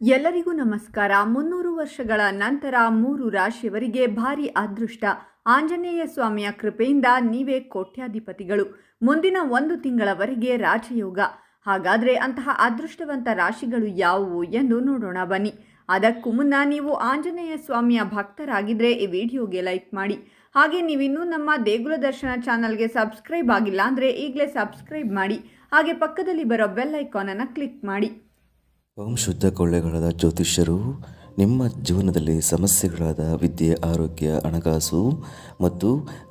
ಎಲ್ಲರಿಗೂ ನಮಸ್ಕಾರ. ಮುನ್ನೂರು ವರ್ಷಗಳ ನಂತರ ಮೂರು ರಾಶಿಯವರಿಗೆ ಭಾರಿ ಅದೃಷ್ಟ. ಆಂಜನೇಯ ಸ್ವಾಮಿಯ ಕೃಪೆಯಿಂದ ನೀವೇ ಕೋಟ್ಯಾಧಿಪತಿಗಳು. ಮುಂದಿನ ಒಂದು ತಿಂಗಳವರೆಗೆ ರಾಜಯೋಗ. ಹಾಗಾದರೆ ಅಂತಹ ಅದೃಷ್ಟವಂತ ರಾಶಿಗಳು ಯಾವುವು ಎಂದು ನೋಡೋಣ ಬನ್ನಿ. ಅದಕ್ಕೂ ಮುನ್ನ ನೀವು ಆಂಜನೇಯ ಸ್ವಾಮಿಯ ಭಕ್ತರಾಗಿದ್ದರೆ ಈ ವಿಡಿಯೋಗೆ ಲೈಕ್ ಮಾಡಿ. ಹಾಗೆ ನೀವಿನ್ನೂ ನಮ್ಮ ದೇಗುಲ ದರ್ಶನ ಚಾನಲ್ಗೆ ಸಬ್ಸ್ಕ್ರೈಬ್ ಆಗಿಲ್ಲ ಅಂದರೆ ಈಗಲೇ ಸಬ್ಸ್ಕ್ರೈಬ್ ಮಾಡಿ. ಹಾಗೆ ಪಕ್ಕದಲ್ಲಿ ಬರೋ ಬೆಲ್ ಐಕಾನನ್ನು ಕ್ಲಿಕ್ ಮಾಡಿ. ಓಂ ಶುದ್ಧ ಕೊಳ್ಳೆಗಳಾದ ಜ್ಯೋತಿಷ್ಯರು ನಿಮ್ಮ ಜೀವನದಲ್ಲಿ ಸಮಸ್ಯೆಗಳಾದ ವಿದ್ಯೆ ಆರೋಗ್ಯ ಹಣಕಾಸು ಮತ್ತು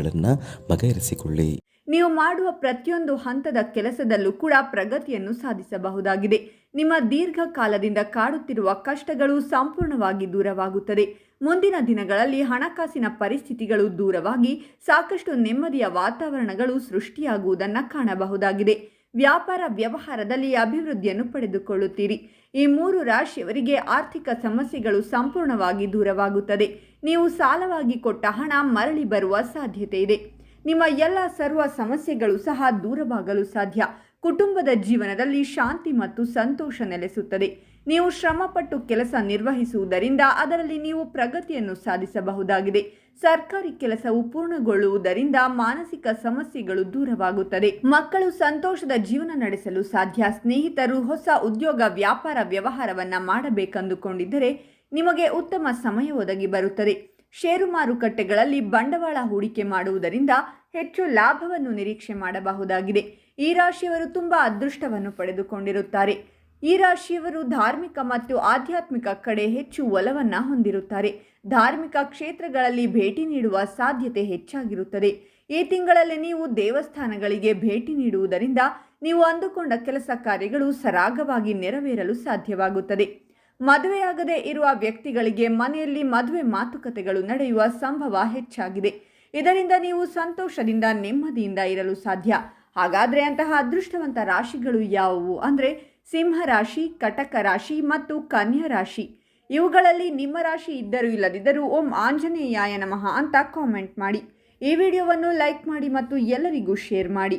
ಸಮಸ್ಯೆಗಳನ್ನು ಬಗೆಹರಿಸಿಕೊಳ್ಳಿ. ನೀವು ಮಾಡುವ ಪ್ರತಿಯೊಂದು ಹಂತದ ಕೆಲಸದಲ್ಲೂ ಕೂಡ ಪ್ರಗತಿಯನ್ನು ಸಾಧಿಸಬಹುದಾಗಿದೆ. ನಿಮ್ಮ ದೀರ್ಘಕಾಲದಿಂದ ಕಾಡುತ್ತಿರುವ ಕಷ್ಟಗಳು ಸಂಪೂರ್ಣವಾಗಿ ದೂರವಾಗುತ್ತದೆ. ಮುಂದಿನ ದಿನಗಳಲ್ಲಿ ಹಣಕಾಸಿನ ಪರಿಸ್ಥಿತಿಗಳು ದೂರವಾಗಿ ಸಾಕಷ್ಟು ನೆಮ್ಮದಿಯ ವಾತಾವರಣಗಳು ಸೃಷ್ಟಿಯಾಗುವುದನ್ನು ಕಾಣಬಹುದಾಗಿದೆ. ವ್ಯಾಪಾರ ವ್ಯವಹಾರದಲ್ಲಿ ಅಭಿವೃದ್ಧಿಯನ್ನು ಪಡೆದುಕೊಳ್ಳುತ್ತೀರಿ. ಈ ಮೂರು ರಾಶಿಯವರಿಗೆ ಆರ್ಥಿಕ ಸಮಸ್ಯೆಗಳು ಸಂಪೂರ್ಣವಾಗಿ ದೂರವಾಗುತ್ತದೆ. ನೀವು ಸಾಲವಾಗಿ ಕೊಟ್ಟ ಹಣ ಮರಳಿ ಬರುವ ಸಾಧ್ಯತೆ ಇದೆ. ನಿಮ್ಮ ಎಲ್ಲ ಸರ್ವ ಸಮಸ್ಯೆಗಳು ಸಹ ದೂರವಾಗಲು ಸಾಧ್ಯ. ಕುಟುಂಬದ ಜೀವನದಲ್ಲಿ ಶಾಂತಿ ಮತ್ತು ಸಂತೋಷ ನೆಲೆಸುತ್ತದೆ. ನೀವು ಶ್ರಮಪಟ್ಟು ಕೆಲಸ ನಿರ್ವಹಿಸುವುದರಿಂದ ಅದರಲ್ಲಿ ನೀವು ಪ್ರಗತಿಯನ್ನು ಸಾಧಿಸಬಹುದಾಗಿದೆ. ಸರ್ಕಾರಿ ಕೆಲಸವು ಪೂರ್ಣಗೊಳ್ಳುವುದರಿಂದ ಮಾನಸಿಕ ಸಮಸ್ಯೆಗಳು ದೂರವಾಗುತ್ತದೆ. ಮಕ್ಕಳು ಸಂತೋಷದ ಜೀವನ ನಡೆಸಲು ಸಾಧ್ಯ. ಸ್ನೇಹಿತರು ಹೊಸ ಉದ್ಯೋಗ, ವ್ಯಾಪಾರ ವ್ಯವಹಾರವನ್ನ ಮಾಡಬೇಕೆಂದುಕೊಂಡಿದ್ದರೆ ನಿಮಗೆ ಉತ್ತಮ ಸಮಯ ಒದಗಿ ಬರುತ್ತದೆ. ಷೇರು ಮಾರುಕಟ್ಟೆಗಳಲ್ಲಿ ಬಂಡವಾಳ ಹೂಡಿಕೆ ಮಾಡುವುದರಿಂದ ಹೆಚ್ಚು ಲಾಭವನ್ನು ನಿರೀಕ್ಷೆ ಮಾಡಬಹುದಾಗಿದೆ. ಈ ರಾಶಿಯವರು ತುಂಬ ಅದೃಷ್ಟವನ್ನು ಪಡೆದುಕೊಂಡಿರುತ್ತಾರೆ. ಈ ರಾಶಿಯವರು ಧಾರ್ಮಿಕ ಮತ್ತು ಆಧ್ಯಾತ್ಮಿಕ ಕಡೆ ಹೆಚ್ಚು ಒಲವನ್ನು ಹೊಂದಿರುತ್ತಾರೆ. ಧಾರ್ಮಿಕ ಕ್ಷೇತ್ರಗಳಲ್ಲಿ ಭೇಟಿ ನೀಡುವ ಸಾಧ್ಯತೆ ಹೆಚ್ಚಾಗಿರುತ್ತದೆ. ಈ ತಿಂಗಳಲ್ಲಿ ನೀವು ದೇವಸ್ಥಾನಗಳಿಗೆ ಭೇಟಿ ನೀಡುವುದರಿಂದ ನೀವು ಅಂದುಕೊಂಡ ಕೆಲಸ ಕಾರ್ಯಗಳು ಸರಾಗವಾಗಿ ನೆರವೇರಲು ಸಾಧ್ಯವಾಗುತ್ತದೆ. ಮದುವೆಯಾಗದೆ ಇರುವ ವ್ಯಕ್ತಿಗಳಿಗೆ ಮನೆಯಲ್ಲಿ ಮದುವೆ ಮಾತುಕತೆಗಳು ನಡೆಯುವ ಸಂಭವ ಹೆಚ್ಚಾಗಿದೆ. ಇದರಿಂದ ನೀವು ಸಂತೋಷದಿಂದ ನೆಮ್ಮದಿಯಿಂದ ಇರಲು ಸಾಧ್ಯ. ಹಾಗಾದರೆ ಅಂತಹ ಅದೃಷ್ಟವಂತ ರಾಶಿಗಳು ಯಾವುವು? ಅಂದರೆ ಸಿಂಹ ರಾಶಿ, ಕಟಕ ರಾಶಿ ಮತ್ತು ಕನ್ಯಾ ರಾಶಿ. ಇವುಗಳಲ್ಲಿ ನಿಮ್ಮ ರಾಶಿ ಇದ್ದರೂ ಇಲ್ಲದಿದ್ದರೂ ಓಂ ಆಂಜನೇಯಾಯ ನಮಃ ಅಂತ ಕಾಮೆಂಟ್ ಮಾಡಿ. ಈ ವಿಡಿಯೋವನ್ನು ಲೈಕ್ ಮಾಡಿ ಮತ್ತು ಎಲ್ಲರಿಗೂ ಶೇರ್ ಮಾಡಿ.